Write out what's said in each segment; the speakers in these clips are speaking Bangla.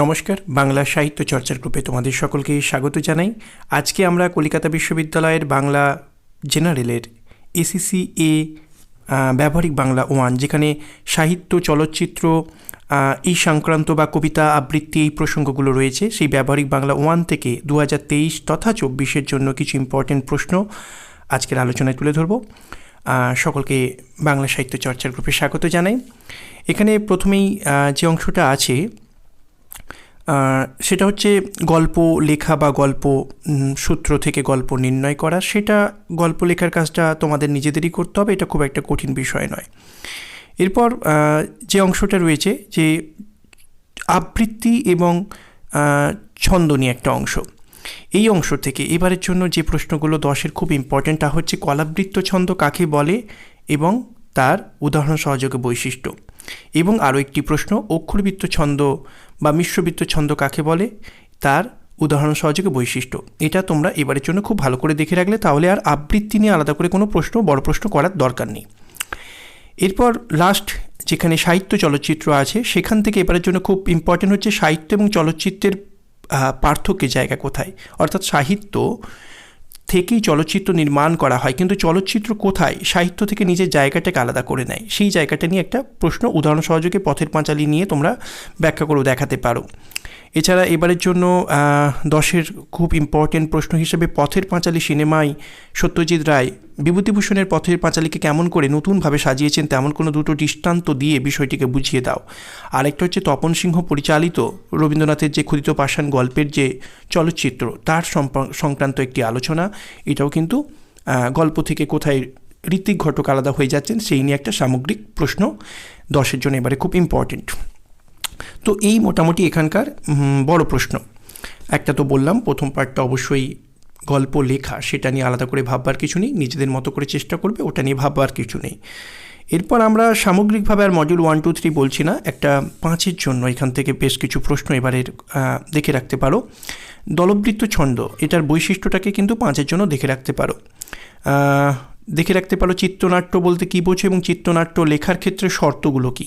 নমস্কার, বাংলা সাহিত্য চর্চার গ্রুপে তোমাদের সকলকে স্বাগত জানাই। আজকে আমরা কলকাতা বিশ্ববিদ্যালয়ের বাংলা জেনারেলের এসিসি এ ব্যবহারিক বাংলা ওয়ান, যেখানে সাহিত্য চলচ্চিত্র এই সংক্রান্ত বা কবিতা আবৃত্তি এই প্রসঙ্গগুলো রয়েছে। সেই ব্যবহারিক বাংলা ওয়ান থেকে দু হাজার তেইশ তথা চব্বিশের জন্য কিছু ইম্পর্টেন্ট প্রশ্ন আজকের আলোচনায় তুলে ধরবো। সকলকে বাংলা সাহিত্য চর্চার গ্রুপে স্বাগত জানাই। এখানে প্রথমেই যে অংশটা আছে সেটা হচ্ছে গল্প লেখা বা গল্প সূত্র থেকে গল্প নির্ণয় করা। সেটা গল্প লেখার কাজটা তোমাদের নিজেদেরই করতে হবে, এটা খুব একটা কঠিন বিষয় নয়। এরপর যে অংশটা রয়েছে, যে আবৃত্তি এবং ছন্দ নিয়ে একটা অংশ। এই অংশ থেকে এবারের জন্য যে প্রশ্নগুলো দশের খুব ইম্পর্ট্যান্ট তা হচ্ছে কলাবৃত্ত ছন্দ কাকে বলে এবং তার উদাহরণ সহযোগে বৈশিষ্ট্য। এবং আরও একটি প্রশ্ন, অক্ষরবৃত্ত ছন্দ বা মিশ্রবৃত্ত ছন্দ কাকে বলে? তার উদাহরণ সহযোগে বৈশিষ্ট্য। এটা তোমরা এবারের জন্য খুব ভালো করে দেখে রাখলে তাহলে আর আবৃত্তি নিয়ে আলাদা করে কোনো প্রশ্ন, বড় প্রশ্ন করার দরকার নেই। এরপর লাস্ট যেখানে সাহিত্য চলচ্চিত্র আছে, সেখান থেকে এবারের জন্য খুব ইম্পর্টেন্ট হচ্ছে সাহিত্য এবং চলচ্চিত্রের পার্থক্যের জায়গা কোথায়? অর্থাৎ সাহিত্য থেকেই চলচ্চিত্র নির্মাণ করা হয়, কিন্তু চলচ্চিত্র কোথায়? সাহিত্য থেকে নিজের জায়গাটাকে আলাদা করে নেয়। সেই জায়গাটা নিয়ে একটা প্রশ্ন উদাহরণ সহযোগে পথের পাঁচালী নিয়ে তোমরা ব্যাখ্যা করেও দেখাতে পারো। এছাড়া এবারের জন্য দশের খুব ইম্পর্টেন্ট প্রশ্ন হিসেবে পথের পাঁচালী সিনেমায় সত্যজিৎ রায় বিভূতিভূষণের পথের পাঁচালীকে কেমন করে নতুনভাবে সাজিয়েছেন তেমন কোনো দুটো দৃষ্টান্ত দিয়ে বিষয়টিকে বুঝিয়ে দাও। আরেকটা হচ্ছে তপন সিংহ পরিচালিত রবীন্দ্রনাথের যে ক্ষুদিত পাষাণ গল্পের যে চলচ্চিত্র, তার সংক্রান্ত একটি আলোচনা। এটাও কিন্তু গল্প থেকে কোথায় ঋত্বিক ঘটক আলাদা হয়ে যাচ্ছেন সেই নিয়ে একটা সামগ্রিক প্রশ্ন দশের জন্য এবারে খুব ইম্পর্টেন্ট তো এই মোটামুটি এখানকার বড় প্রশ্ন। একটা তো বললাম, প্রথম পার্টটা অবশ্যই গল্প, লেখা, সেটা নিয়ে আলাদা করে ভাববার কিছু নেই। নিজেদের মতো করে চেষ্টা করবে, ওটা নিয়ে ভাববার কিছু নেই। এরপর আমরা সামগ্রিকভাবে আর মডিউল ওয়ান টু থ্রি বলছি না, একটা পাঁচের জন্য এখান থেকে বেশ কিছু প্রশ্ন এবারের দেখে রাখতে পারো। দলবৃত্ত ছন্দ, এটার বৈশিষ্ট্যটাকে কিন্তু পাঁচের জন্য দেখে রাখতে পারো। দেখে রাখতে পারো চিত্রনাট্য বলতে কী বোঝো এবং চিত্রনাট্য লেখার ক্ষেত্রে শর্তগুলো কী?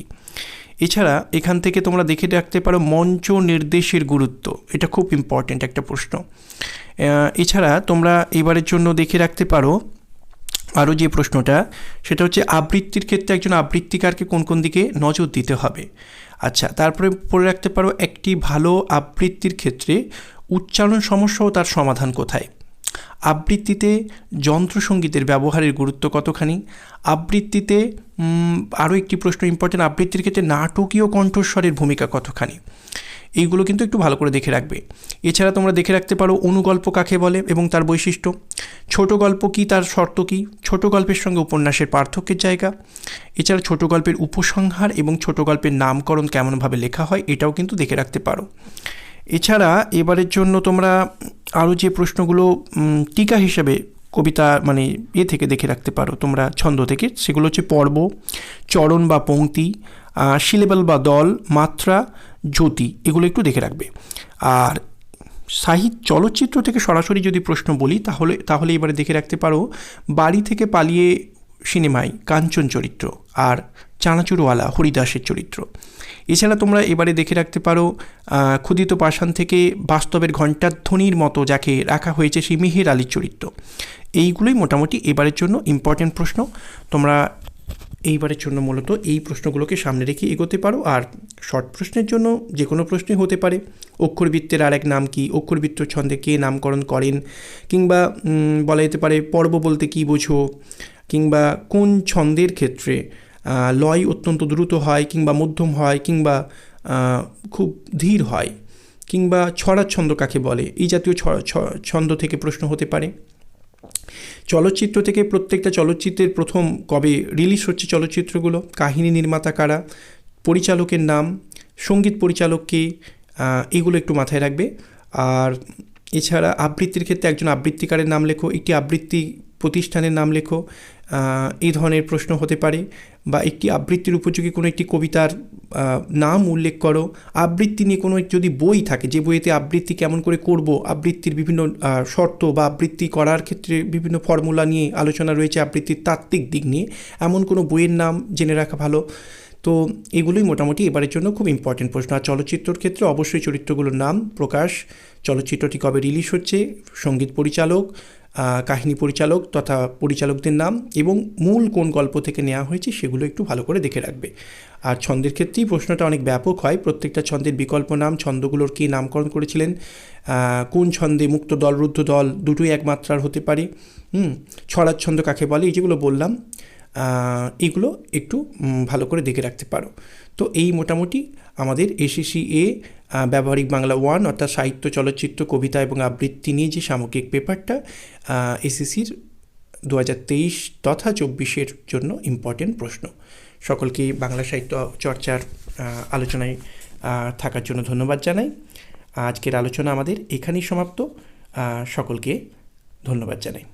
এছাড়া এখান থেকে তোমরা দেখে রাখতে পারো মঞ্চ নির্দেশের গুরুত্ব। এটা খুব ইম্পর্ট্যান্ট একটা প্রশ্ন। এছাড়া তোমরা এবারের জন্য দেখে রাখতে পারো আরও যে প্রশ্নটা, সেটা হচ্ছে আবৃত্তির ক্ষেত্রে একজন আবৃত্তিকারকে কোন কোন দিকে নজর দিতে হবে? আচ্ছা তারপরে পড়ে রাখতে পারো একটি ভালো আবৃত্তির ক্ষেত্রে উচ্চারণ সমস্যা ও তার সমাধান কোথায়? আবৃত্তিতে যন্ত্রসঙ্গীতের ব্যবহারের গুরুত্ব কতখানি? আবৃত্তিতে আরও একটি প্রশ্ন ইম্পর্টেন্ট আবৃত্তির ক্ষেত্রে নাটকীয় কণ্ঠস্বরের ভূমিকা কতখানি? এইগুলো কিন্তু একটু ভালো করে দেখে রাখবে। এছাড়া তোমরা দেখে রাখতে পারো অনুগল্প কাকে বলে এবং তার বৈশিষ্ট্য। ছোট গল্প কী, তার শর্ত কী? ছোট গল্পের সঙ্গে উপন্যাসের পার্থক্যের জায়গা। এছাড়া ছোট গল্পের উপসংহার এবং ছোট গল্পের নামকরণ কেমনভাবে লেখা হয়, এটাও কিন্তু দেখে রাখতে পারো। এছাড়া এবারের জন্য তোমরা আরও যে প্রশ্নগুলো টিকা হিসাবে কবিতা মানে এ থেকে দেখে রাখতে পারো তোমরা, ছন্দ থেকে, সেগুলো হচ্ছে পর্ব, চরণ বা পংক্তি সিলেবল বা দল, মাত্রা, জ্যোতি, এগুলো একটু দেখে রাখবে। আর সাহিত্য চলচ্চিত্র থেকে সরাসরি যদি প্রশ্ন বলি, তাহলে তাহলে এবারে দেখে রাখতে পারো, বাড়ি থেকে পালিয়ে সিনেমায়, কাঞ্চন চরিত্র। আর চানাচুরওয়ালা হরিদাসের চরিত্র। এছাড়া তোমরা এবারে দেখে রাখতে পারো ক্ষুদিত পাষাণ থেকে বাস্তবের ঘণ্টাধ্বনির মতো যাকে রাখা হয়েছে সেই মেহের আলীর চরিত্র। এইগুলোই মোটামুটি এবারের জন্য ইম্পর্ট্যান্ট প্রশ্ন। তোমরা এইবারের জন্য মূলত এই প্রশ্নগুলোকে সামনে রেখে এগোতে পারো। আর শর্ট প্রশ্নের জন্য যে কোনো প্রশ্নই হতে পারে। অক্ষরবৃত্তের আর এক নাম কি? অক্ষরবৃত্ত ছন্দে কে নামকরণ করেন? কিংবা বলা যেতে পারে পর্ব বলতে কী বোঝো? কিংবা কোন ছন্দের ক্ষেত্রে লয় অত্যন্ত দ্রুত হয় কিংবা মধ্যম হয় কিংবা খুব ধীর হয় কিংবা ছড়ার ছন্দ কাকে বলে? এই জাতীয় ছন্দ থেকে প্রশ্ন হতে পারে। চলচ্চিত্র থেকে প্রত্যেকটা চলচ্চিত্রের প্রথম কবে রিলিজ হচ্ছে চলচ্চিত্রগুলো? কাহিনী নির্মাতা কারা? পরিচালকের নাম? সংগীত পরিচালককে এগুলো একটু মাথায় রাখবে। আর এছাড়া আবৃত্তির ক্ষেত্রে একজন আবৃত্তিকারের নাম লেখো। একটি আবৃত্তি প্রতিষ্ঠানের নাম লেখো এই ধরনের প্রশ্ন হতে পারে বা একটি আবৃত্তির উপযোগী কোনো একটি কবিতার নাম উল্লেখ করো। আবৃত্তি নিয়ে কোনো যদি বই থাকে, যে বইয়েতে আবৃত্তি কেমন করে করব, আবৃত্তির বিভিন্ন শর্ত বা আবৃত্তি করার ক্ষেত্রে বিভিন্ন ফর্মুলা নিয়ে আলোচনা রয়েছে আবৃত্তির তাত্ত্বিক দিক নিয়ে, এমন কোনো বইয়ের নাম জেনে রাখা ভালো। তো এগুলোই মোটামুটি এবারের জন্য খুব ইম্পর্টেন্ট প্রশ্ন। আর চলচ্চিত্রর ক্ষেত্রে অবশ্যই চরিত্রগুলোর নাম প্রকাশ। চলচ্চিত্রটি কবে রিলিজ হচ্ছে? সংগীত পরিচালক কাহিনী পরিচালক তথা পরিচালকদের নাম এবং মূল কোন গল্প থেকে নেওয়া হয়েছে সেগুলো একটু ভালো করে দেখে রাখবে। আর ছন্দের ক্ষেত্রেই প্রশ্নটা অনেক ব্যাপক হয়। প্রত্যেকটা ছন্দের বিকল্প নাম, ছন্দগুলোর কী নামকরণ করেছিলেন? কোন ছন্দে মুক্ত দল, রুদ্ধ দল দুটোই এক মাত্রার হতে পারে? হুম ছড়ার ছন্দ কাকে বলে? এই যেগুলো বললাম। এগুলো একটু ভালো করে দেখে রাখতে পারো। তো এই মোটামুটি আমাদের এসএসসি এ ব্যবহারিক বাংলা ওয়ান অর্থাৎ সাহিত্য, চলচ্চিত্র, কবিতা এবং আবৃত্তি নিয়ে যে সামগ্রিক পেপারটা এসএসসির দু হাজার তেইশ তথা চব্বিশের জন্য ইম্পর্টেন্ট প্রশ্ন। সকলকে বাংলা সাহিত্য চর্চার আলোচনায় থাকার জন্য ধন্যবাদ জানাই। আজকের আলোচনা আমাদের এখানেই সমাপ্ত। সকলকে ধন্যবাদ জানাই।